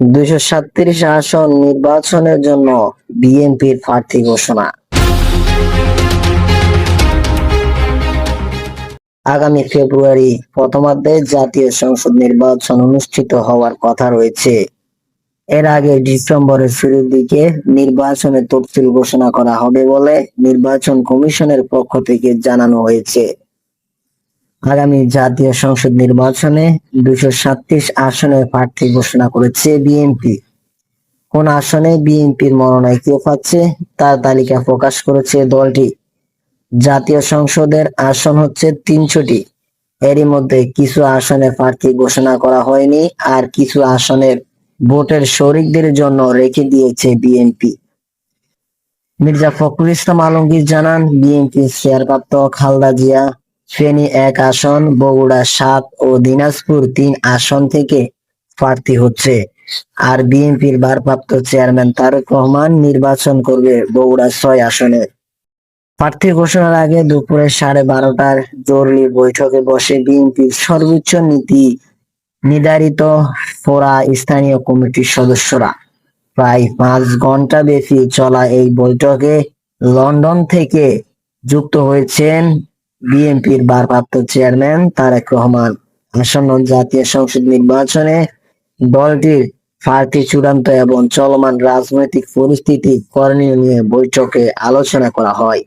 দুইশো সাতত্রিশ আসন নির্বাচনের জন্য বিএনপির প্রার্থী ঘোষণা। আগামী ফেব্রুয়ারি প্রথমার্ধে জাতীয় সংসদ নির্বাচন অনুষ্ঠিত হওয়ার কথা রয়েছে। এর আগে ডিসেম্বরের শুরুর দিকে নির্বাচনের তফসিল ঘোষণা করা হবে বলে নির্বাচন কমিশনের পক্ষ থেকে জানানো হয়েছে। আগামী জাতীয় সংসদ নির্বাচনে দুশো সাতত্রিশ আসনের প্রার্থী ঘোষণা করেছে বিএনপি। কোন আসনে বিএনপির মনোনয় কে পাচ্ছে তার তালিকা প্রকাশ করেছে দলটি। জাতীয় সংসদের আসন হচ্ছে তিনশোটি। এরই মধ্যে কিছু আসনে প্রার্থী ঘোষণা করা হয়নি আর কিছু আসনের ভোটের শরিকদের জন্য রেখে দিয়েছে বিএনপি। মির্জা ফখরুল ইসলাম আলমগীর জানান, বিএনপির চেয়ারপ্রাপ্ত খালদা জিয়া ফেনী এক আসন, বগুড়া সাত ও দিনাজপুর তিন আসন থেকে প্রার্থী হচ্ছে। আর বিএনপির ভারপ্রাপ্ত চেয়ারম্যান তারেক রহমান নির্বাচন করবে বগুড়া ছয় আসনে। প্রার্থী ঘোষণার আগে দুপুরে সাড়ে বারোটার জরুরি বৈঠকে বসে বিএনপির সর্বোচ্চ নীতি নির্ধারিত ফোরা স্থানীয় কমিটির সদস্যরা। প্রায় পাঁচ ঘণ্টা ব্যাপী চলা এই বৈঠকে লন্ডন থেকে যুক্ত হয়েছেন বিএনপির ভারপ্রাপ্ত চেয়ারম্যান তারেক রহমান আসন্ন জাতীয় সংসদ নির্বাচনে দলটির প্রার্থী চূড়ান্ত এবং চলমান রাজনৈতিক পরিস্থিতি করণীয় নিয়ে বৈঠকে আলোচনা করা হয়।